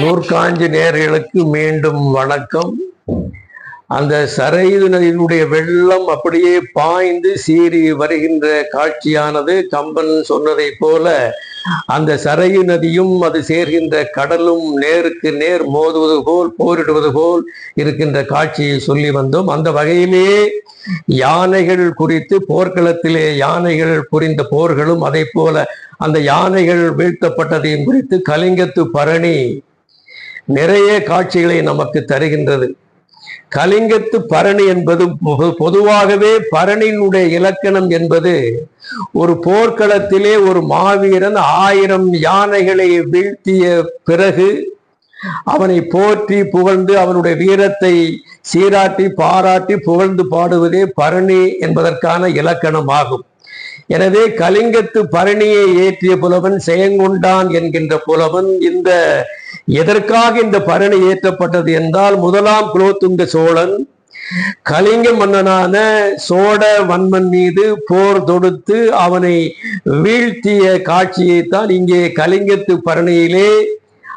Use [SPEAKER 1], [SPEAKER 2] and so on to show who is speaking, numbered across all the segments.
[SPEAKER 1] நூற்காஞ்சி நேர்களுக்கு மீண்டும் வணக்கம். அந்த சரையு நதியினுடைய வெள்ளம் அப்படியே பாய்ந்து சீறி வருகின்ற காட்சியானது. கம்பன் சொன்னதைப் போல அந்த சரையு நதியும் அது சேர்கின்ற கடலும் நேருக்கு நேர் மோதுவது போல் போரிடுவது போல் இருக்கின்ற காட்சியை சொல்லி வந்தோம். அந்த வகையிலே யானைகள் குறித்து போர்க்களத்திலே யானைகள் புரிந்த போர்களும் அதை போல அந்த யானைகள் வீழ்த்தப்பட்டதையும் குறித்து கலிங்கத்து பரணி நிறைய காட்சிகளை நமக்கு தருகின்றது. கலிங்கத்து பரணி என்பது பொதுவாகவே பரணியினுடைய இலக்கணம் என்பது ஒரு போர்க்களத்திலே ஒரு மாவீரன் ஆயிரம் யானைகளை வீழ்த்திய பிறகு அவனை போற்றி புகழ்ந்து அவனுடைய வீரத்தை சீராட்டி பாராட்டி புகழ்ந்து பாடுவதே பரணி என்பதற்கான இலக்கணம் ஆகும் எனவே கலிங்கத்து பரணியை ஏற்றிய புலவன் செயங்குண்டான் என்கின்ற புலவன் இந்த எதற்காக இந்த பரணி ஏற்றப்பட்டது என்றால் முதலாம் குலோத்துங்க சோழன் கலிங்க மன்னனான சோழ வன்மன் மீது போர் தொடுத்து அவனை வீழ்த்திய காட்சியைத்தான் இங்கே கலிங்கத்து பரணியிலே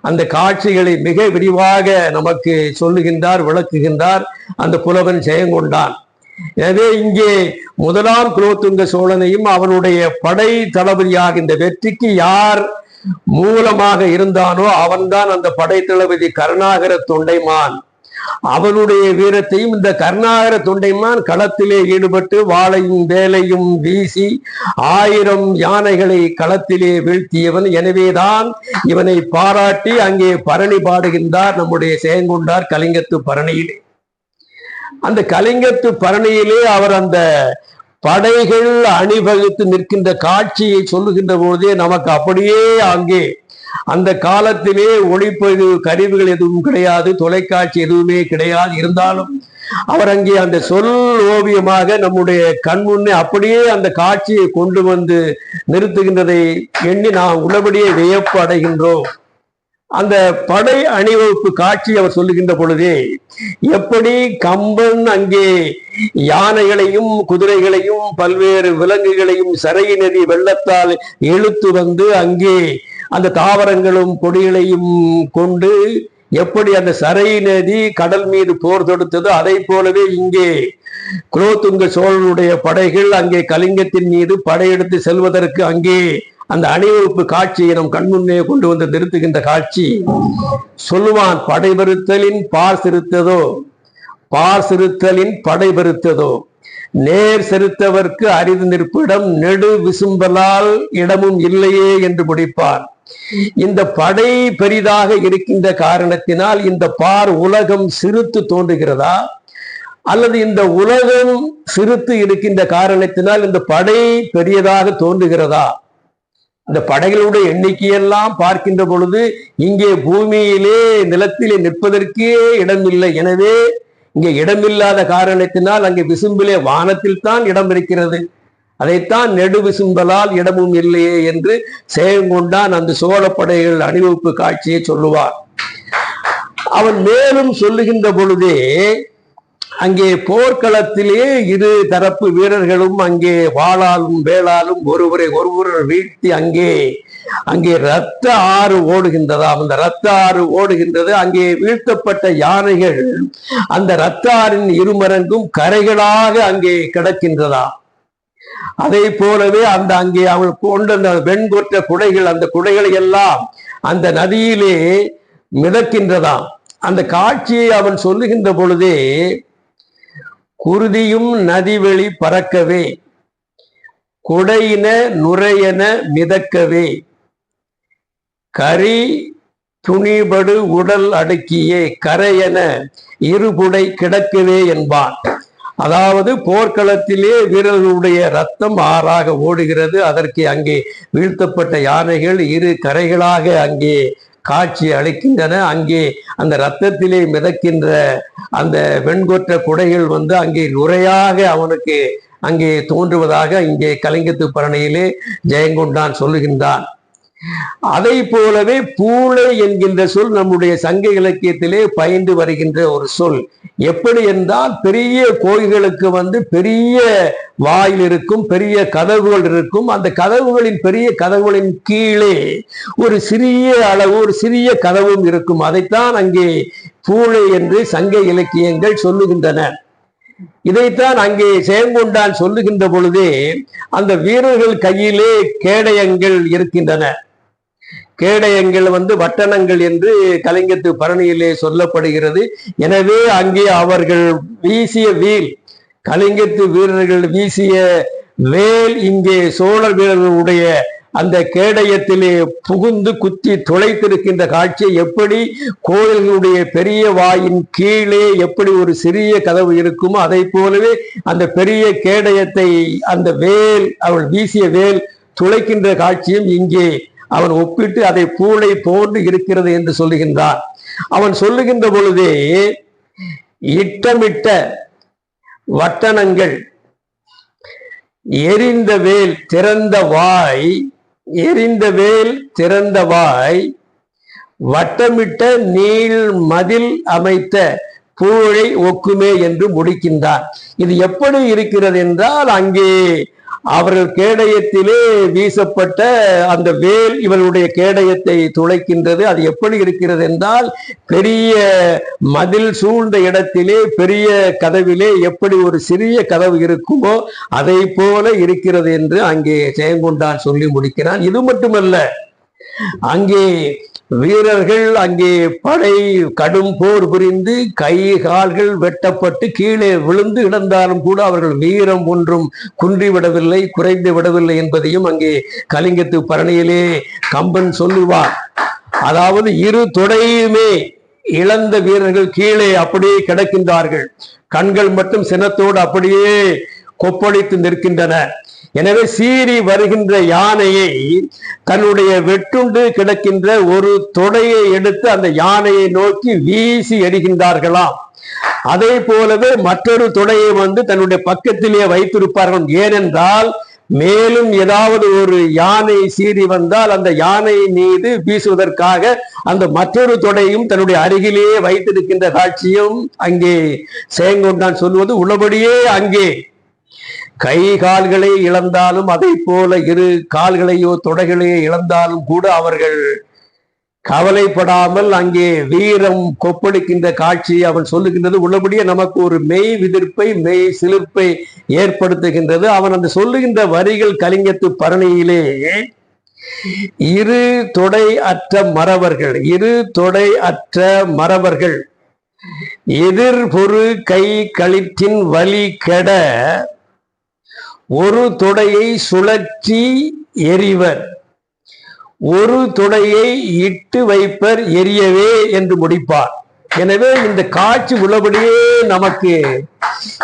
[SPEAKER 1] அந்த காட்சிகளை மிக விரிவாக நமக்கு சொல்லுகின்றார் விளக்குகின்றார். அந்த புலவன் ஜெயங்கொண்டான் எனவே இங்கே முதலாம் குலோத்துங்க சோழனையும் அவனுடைய படை தளபதியாக இந்த வெற்றிக்கு யார் மூலமாக இருந்தானோ அவன்தான் அந்த படை தளபதி கருணாகர தொண்டைமான். அவனுடைய வீரத்தையும் இந்த கருணாகர தொண்டைமான் களத்திலே ஈடுபட்டு வாளையும் வேலையும் வீசி ஆயிரம் யானைகளை களத்திலே வீழ்த்தியவன். எனவேதான் இவனை பாராட்டி அங்கே பரணி பாடுகின்றார். நம்முடைய செயங்கொண்டார் கலிங்கத்து பரணியிலே. அந்த கலிங்கத்து பரணியிலே அவர் அந்த படைகள் அணிவகுத்து நிற்கின்ற காட்சியை சொல்லுகின்ற போதே நமக்கு அப்படியே அங்கே அந்த காலத்திலே ஒளிப்பதிவு கருவிகள் எதுவும் கிடையாது தொலைக்காட்சி எதுவுமே கிடையாது. இருந்தாலும் அவர் அங்கே அந்த சொல் ஓவியமாக நம்முடைய கண் முன்னே அப்படியே அந்த காட்சியை கொண்டு வந்து நிறுத்துகின்றதை எண்ணி நாம் உள்ளபடியே வியப்பு அடைகின்றோம் அந்த படை அணிவகுப்பு காட்சி அவர் சொல்லுகின்ற பொழுதே எப்படி கம்பன் அங்கே யானைகளையும் குதிரைகளையும் பல்வேறு விலங்குகளையும் சரையு நதி வெள்ளத்தால் இழுத்து வந்து அங்கே அந்த தாவரங்களும் கொடிகளையும் கொண்டு எப்படி அந்த சரை நதி கடல் மீது போர் தொடுத்ததோ அதை போலவே இங்கே குலோத்துங்க சோழனுடைய படைகள் அங்கே கலிங்கத்தின் மீது படையெடுத்து செல்வதற்கு அங்கே அந்த அணிவகுப்பு காட்சியை நம் கண்முன்னே கொண்டு வந்து நிறுத்துகின்ற காட்சி சொல்லுவான் படைபெருத்தலின் பார் சிறுத்ததோ பார் சிறுத்தலின் படைபெருத்ததோ? நேர் செலுத்தவர்க்கு அரிது நிற்பிடம் நெடு விசும்பலால் இடமும் இல்லையே என்று முடிப்பார். இந்த படை பெரிதாக இருக்கின்ற காரணத்தினால் இந்த பார் உலகம் சிறுத்து தோன்றுகிறதா? அல்லது இந்த உலகம் சிறுத்து இருக்கின்ற காரணத்தினால் இந்த படை பெரியதாக தோன்றுகிறதா? இந்த படைகளுடைய எண்ணிக்கையெல்லாம் பார்க்கின்ற பொழுது இங்கே பூமியிலே நிலத்திலே நிற்பதற்கே இடமில்லை. எனவே இங்கே இடமில்லாத காரணத்தினால் அங்கே விசும்பிலே வானத்தில் தான் இடம் இருக்கிறது. அதைத்தான் நெடு விசும்பலால் இடமும் இல்லையே என்று செயங்கொண்டான் அந்த சோழ படைகள் அணிவகுப்பு காட்சியை சொல்லுவார். அவன் மேலும் சொல்லுகின்ற பொழுதே அங்கே போர்க்களத்திலே இரு தரப்பு வீரர்களும் அங்கே வாளாலும் வேளாலும் ஒருவரை ஒருவர் வீழ்த்தி அங்கே அங்கே ரத்த ஆறு ஓடுகின்றதாம். அந்த ரத்த ஆறு ஓடுகின்றது. அங்கே வீழ்த்தப்பட்ட யானைகள் அந்த ரத்த ஆறின் இருமரங்கும் கரைகளாக அங்கே கிடக்கின்றதா? அதே போலவே அந்த அங்கே அவள் கொண்ட அந்த வெண்கொற்ற குடைகள் அந்த குடைகளை எல்லாம் அந்த நதியிலே மிதக்கின்றதாம். அந்த காட்சியை அவன் சொல்லுகின்ற பொழுதே குருதியும் நதிவெளி பறக்கவே. குடையின நுரையென மிதக்கவே. கரி துணிபடு உடல் அடுக்கியே கரையென இருபுடை கிடக்கவே என்பான். அதாவது போர்க்களத்திலே வீரர்களுடைய ரத்தம் ஆறாக ஓடுகிறது. அதற்கு அங்கே வீழ்த்தப்பட்ட யானைகள் இரு கரைகளாக அங்கே காட்சி அளிக்கின்றன. அங்கே அந்த ரத்தத்திலே மிதக்கின்ற அந்த வெண்கொற்ற குடைகள் வந்து அங்கே நுரையாக அவனுக்கு அங்கே தோன்றுவதாக இங்கே கலிங்கத்து பரணியிலே ஜெயங்கொண்டான் சொல்லுகின்றான். அதை போலவே பூளை என்கின்ற சொல் நம்முடைய சங்க இலக்கியத்திலே பயந்து வருகின்ற ஒரு சொல். எப்படி என்றால் பெரிய கோயில்களுக்கு வந்து பெரிய வாயில் இருக்கும் பெரிய கதவுகள் இருக்கும். அந்த கதவுகளின் பெரிய கதவுகளின் கீழே ஒரு சிறிய அளவு ஒரு சிறிய கதவும் இருக்கும். அதைத்தான் அங்கே பூளை என்று சங்க இலக்கியங்கள் சொல்லுகின்றன. இதைத்தான் அங்கே செயங்கொண்டான் சொல்லுகின்ற பொழுதே அந்த வீரர்கள் கையிலே கேடயங்கள் இருக்கின்றன. கேடயங்கள் வந்து வட்டணங்கள் என்று கலிங்கத்து பரணியிலே சொல்லப்படுகிறது. எனவே அங்கே அவர்கள் வீசிய வீல் கலிங்கத்து வீரர்கள் வீசிய வேல் இங்கே சோழர் வீரர்களுடைய அந்த கேடயத்திலே புகுந்து குத்தி துளைத்திருக்கின்ற காட்சியை எப்படி கோயில்களுடைய பெரிய வாயின் கீழே எப்படி ஒரு சிறிய கதவு இருக்குமோ அதை போலவே அந்த பெரிய கேடயத்தை அந்த வேல் அவள் வீசிய வேல் துளைக்கின்ற காட்சியும் இங்கே அவன் ஒப்பிட்டு அதை பூளை போன்று இருக்கிறது என்று சொல்லுகின்றான். அவன் சொல்லுகின்ற பொழுதே இட்டமிட்ட வட்டணங்கள் எரிந்த வேல் திறந்த வாய் எரிந்த வேல் திறந்த வாய் வட்டமிட்ட நீள் மதில் அமைத்த பூழை ஒக்குமே என்று முடிக்கின்றான். இது எப்படி இருக்கிறது என்றால் அங்கே அவர்கள் கேடயத்திலே வீசப்பட்ட அந்த வேல் இவர்களுடைய கேடயத்தை துளைக்கின்றது. அது எப்படி இருக்கிறது என்றால் பெரிய மதில் சூழ்ந்த இடத்திலே பெரிய கதவிலே எப்படி ஒரு சிறிய கதவு இருக்குமோ அதை போல இருக்கிறது என்று அங்கே ஜெயங்கொண்டான் சொல்லி முடிக்கிறான். இது மட்டுமல்ல அங்கே வீரர்கள் அங்கே படை கடும் போர் புரிந்து கை கால்கள் வெட்டப்பட்டு கீழே விழுந்து கிடந்தாலும் கூட அவர்கள் வீரம் ஒன்றும் குன்றி விடவில்லை குறைந்து விடவில்லை என்பதையும் அங்கே கலிங்கத்து பரணியிலே கம்பன் சொல்லுவார். அதாவது இரு துடையுமே இழந்த வீரர்கள் கீழே அப்படியே கிடக்கின்றார்கள். கண்கள் மட்டும் சினத்தோடு அப்படியே கொப்பளித்து நிற்கின்றன. எனவே சீறி வருகின்ற யானையை தன்னுடைய வெட்டுண்டு கிடக்கின்ற ஒரு தொடையை எடுத்து அந்த யானையை நோக்கி வீசி எறிகின்றார்களாம் அதே போலவே மற்றொரு தொடையை வந்து தன்னுடைய பக்கத்திலே வைத்திருப்பார்கள். ஏனென்றால் மேலும் ஏதாவது ஒரு யானை சீறி வந்தால் அந்த யானை மீது வீசுவதற்காக அந்த மற்றொரு தொடையும் தன்னுடைய அருகிலேயே வைத்திருக்கின்ற காட்சியும் அங்கே செயங்கொண்டான் சொல்வது. உள்ளபடியே அங்கே கை கால்களை இழந்தாலும் அதை போல இரு கால்களையோ தொடைகளையோ இழந்தாலும் கூட அவர்கள் கவலைப்படாமல் அங்கே வீரம் கொப்பளிக்கின்ற காட்சி அவன் சொல்லுகின்றது. உள்ளபடியே நமக்கு ஒரு மெய் விதிர்ப்பை மெய் சிலிர்ப்பை ஏற்படுத்துகின்றது. அவன் அந்த சொல்லுகின்ற வரிகள் கலிங்கத்து பரணியிலே இரு தொடை அற்ற மறவர்கள் இரு தொடை அற்ற மறவர்கள் எதிர்பொரு கை களிற்றின் வலி கெட ஒரு தொடையை சுழற்றி எறிவர். ஒரு தொடையை இட்டு வைப்பர் எரியவே என்று முடிப்பார். எனவே இந்த காட்சி உள்ளபடியே நமக்கு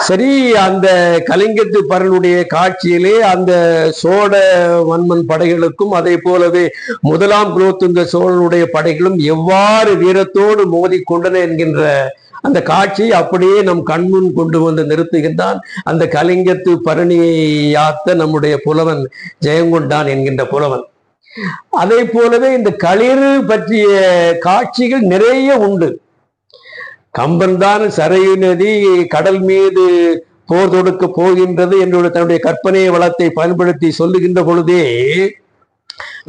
[SPEAKER 1] சரி அந்த கலிங்கத்து பரனுடைய காட்சியிலே அந்த சோழ வன்மன் படைகளுக்கும் அதே போலவே முதலாம் குலோத்துங்க சோழனுடைய படைகளும் எவ்வாறு வீரத்தோடு மோதிக்கொண்டன என்கின்ற அந்த காட்சி அப்படியே நம் கண்முன் கொண்டு வந்து நிறுத்துகின்றான். அந்த கலிங்கத்து பரணியை யாத்த நம்முடைய புலவன் ஜெயங்கொண்டான் என்கின்ற புலவன். அதே போலவே இந்த களிர் பற்றிய காட்சிகள் நிறைய உண்டு. கம்பன் தான் சரையு நதி கடல் மீது போர் தொடுக்க போகின்றது என்று தன்னுடைய கற்பனை வளத்தை பயன்படுத்தி சொல்லுகின்ற பொழுதே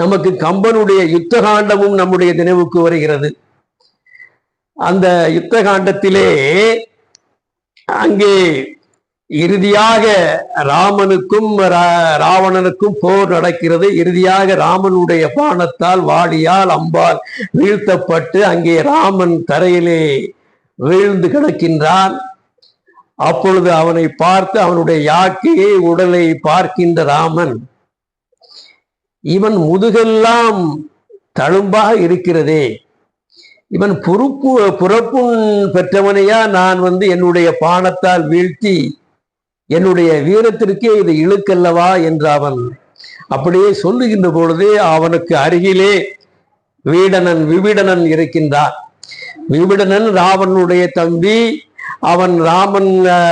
[SPEAKER 1] நமக்கு கம்பனுடைய யுத்த காண்டமும் நம்முடைய நினைவுக்கு வருகிறது. அந்த யுத்த காண்டத்திலே அங்கே இறுதியாக ராமனுக்கும் ராவணனுக்கும் போர் நடக்கிறது. இறுதியாக ராமனுடைய பானத்தால் வாடியால் அம்பால் வீழ்த்தப்பட்டு அங்கே ராமன் தரையிலே வீழ்ந்து கிடக்கின்றான். அப்பொழுது அவனை பார்த்து அவனுடைய யாக்கையை உடலை பார்க்கின்ற ராமன் இவன் முதுகெல்லாம் தழும்பாக இருக்கிறதே இவன் பொறுப்பு புறப்புண் பெற்றவனையா நான் வந்து என்னுடைய பானத்தால் வீழ்த்தி என்னுடைய வீரத்திற்கே இது இழுக்கல்லவா என்று அவன் அப்படியே சொல்லுகின்ற பொழுதே அவனுக்கு அருகிலே வீடனன் விவிடனன் இருக்கின்றான். விவிடனன் ராவனுடைய தம்பி அவன் ராமன்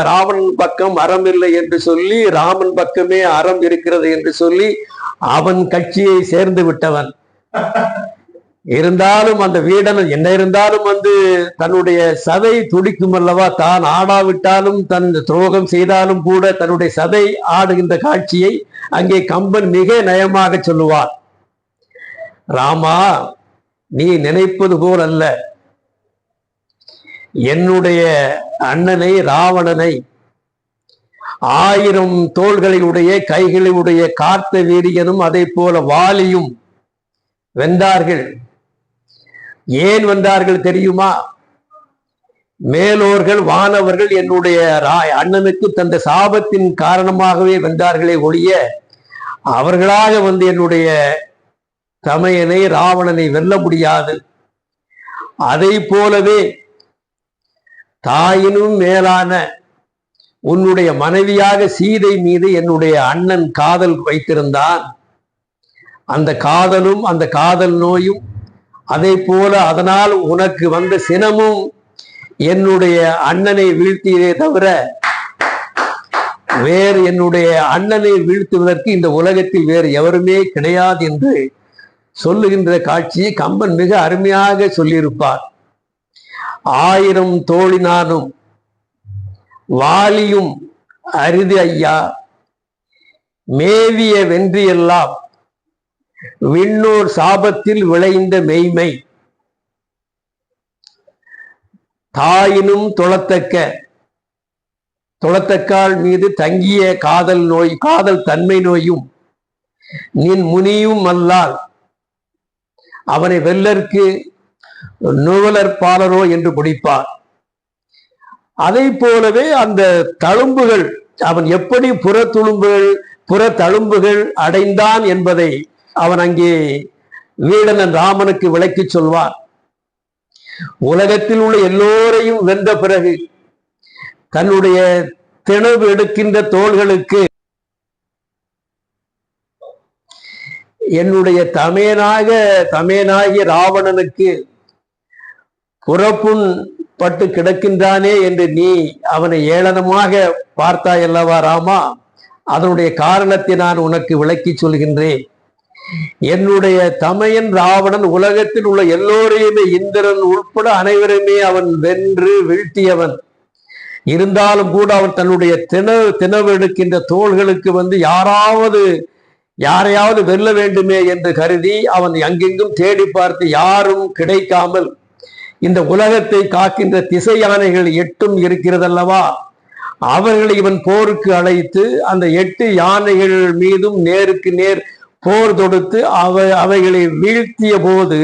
[SPEAKER 1] ராவன் பக்கம் அறம் இல்லை என்று சொல்லி ராமன் பக்கமே அறம் இருக்கிறது என்று சொல்லி அவன் கட்சியை சேர்ந்து விட்டவன். இருந்தாலும் அந்த வீடன் என்ன இருந்தாலும் வந்து தன்னுடைய சதை துடிக்கும் அல்லவா? தான் ஆடாவிட்டாலும் தன் துரோகம் செய்தாலும் கூட தன்னுடைய சதை ஆடுகின்ற காட்சியை அங்கே கம்பன் மிக நயமாக சொல்லுவார். ராமா நீ நினைப்பது போல் அல்ல. என்னுடைய அண்ணனை ராவணனை ஆயிரம் தோள்களினுடைய கைகளினுடைய காத்த வீரியனும் அதே போல வாலியும் வென்றார்கள். ஏன் வந்தார்கள் தெரியுமா? மேலோர்கள் வானவர்கள் என்னுடைய ராய் அண்ணனுக்கு தந்த சாபத்தின் காரணமாகவே வென்றார்களே ஒழிய அவர்களாக வந்து என்னுடைய தமையனை ராவணனை வெல்ல முடியாது. அதை போலவே தாயினும் மேலான உன்னுடைய மனைவியாக சீதை மீது என்னுடைய அண்ணன் காதல் வைத்திருந்தான். அந்த காதலும் அந்த காதல் நோயும் அதை போல அதனால் உனக்கு வந்த சினமும் என்னுடைய அண்ணனை வீழ்த்தியதே தவிர வேறு என்னுடைய அண்ணனை வீழ்த்துவதற்கு இந்த உலகத்தில் வேறு எவருமே கிடையாது என்று சொல்லுகின்ற காட்சியை கம்பன் மிக அருமையாக சொல்லியிருப்பார். ஆயிரம் தோழினானும் வாலியும் அரிது ஐயா. மேவிய வென்றியெல்லாம் விண்ணோர் சாபத்தில் விளைந்த மெய்மை. தாயினும் துளத்தக்க துளத்தக்கால் மீது தங்கிய காதல் நோய் காதல் தன்மை நோயும் நின் முனியும் அல்லால் அவனை வெல்லற்கு நுவலர் பாலரோ என்று பிடிப்பார் அதை போலவே அந்த தழும்புகள் அவன் எப்படி புற துளும்புகள் புற தழும்புகள் அடைந்தான் என்பதை அவன் அங்கே வீடனன் ராமனுக்கு விளக்கி சொல்வார். உலகத்தில் உள்ள எல்லோரையும் வென்ற பிறகு தன்னுடைய திணவு எடுக்கின்ற தோள்களுக்கு என்னுடைய தமையனாக தமையனாகிய ராவணனுக்கு புறப்புண் பட்டு கிடக்கின்றானே என்று நீ அவனை ஏளனமாக பார்த்தாய் அல்லவா ராமா? அதனுடைய காரணத்தை நான் உனக்கு விளக்கி சொல்கின்றேன். என்னுடைய தமையன் ராவணன் உலகத்தில் உள்ள எல்லோரையுமே இந்திரன் உட்பட அனைவருமே அவன் வென்று வீழ்த்தியவன். இருந்தாலும் கூட அவன் தன்னுடைய திண திணவெடுக்கின்ற தோள்களுக்கு வந்து யாராவது யாரையாவது வெல்ல வேண்டுமே என்று கருதி அவன் அங்கெங்கும் தேடி பார்த்து யாரும் கிடைக்காமல் இந்த உலகத்தை காக்கின்ற திசை யானைகள் எட்டும் இருக்கிறதல்லவா? அவர்களை இவன் போருக்கு அழைத்து அந்த எட்டு யானைகள் மீதும் நேருக்கு நேர் போர் தொடுத்து அவை அவைகளை வீழ்த்திய போது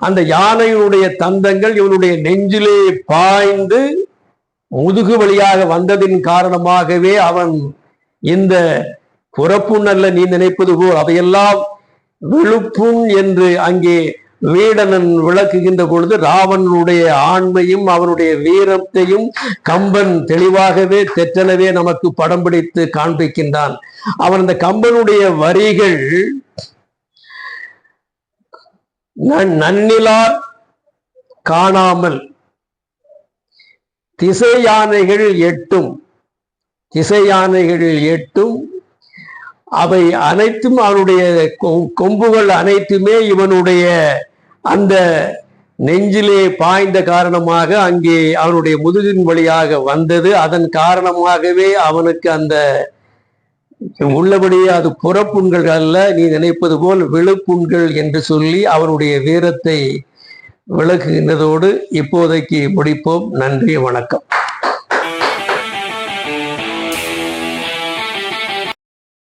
[SPEAKER 1] அந்த யானையினுடைய தந்தங்கள் இவனுடைய நெஞ்சிலே பாய்ந்து முதுகு வழியாக வந்ததின் காரணமாகவே அவன் இந்த குறப்புண் அல்ல நீ நினைப்பது போல் அதையெல்லாம் விழுப்புண் என்று அங்கே வீடனன் விளக்குகின்ற பொழுது ராவணனுடைய ஆண்மையும் அவனுடைய வீரத்தையும் கம்பன் தெளிவாகவே தெற்றனவே நமக்கு படம் பிடித்து காண்பிக்கின்றான். அவன் அந்த கம்பனுடைய வரிகள் நன்- நன்னிலார் காணாமல் திசை யானைகள் எட்டும் திசை யானைகள் எட்டும் அவை அனைத்தும் அவனுடைய கொம்புகள் அனைத்துமே இவனுடைய அந்த நெஞ்சிலே பாய்ந்த காரணமாக அங்கே அவனுடைய முதுகின் வழியாக வந்தது. அதன் காரணமாகவே அவனுக்கு அந்த உள்ளபடியே அது புறப்புண்கள் அல்ல. நீ நினைப்பது போல் விழுப்புண்கள் என்று சொல்லி அவனுடைய வீரத்தை விளக்குகின்றதோடு இப்போதைக்கு முடிப்போம். நன்றி வணக்கம்.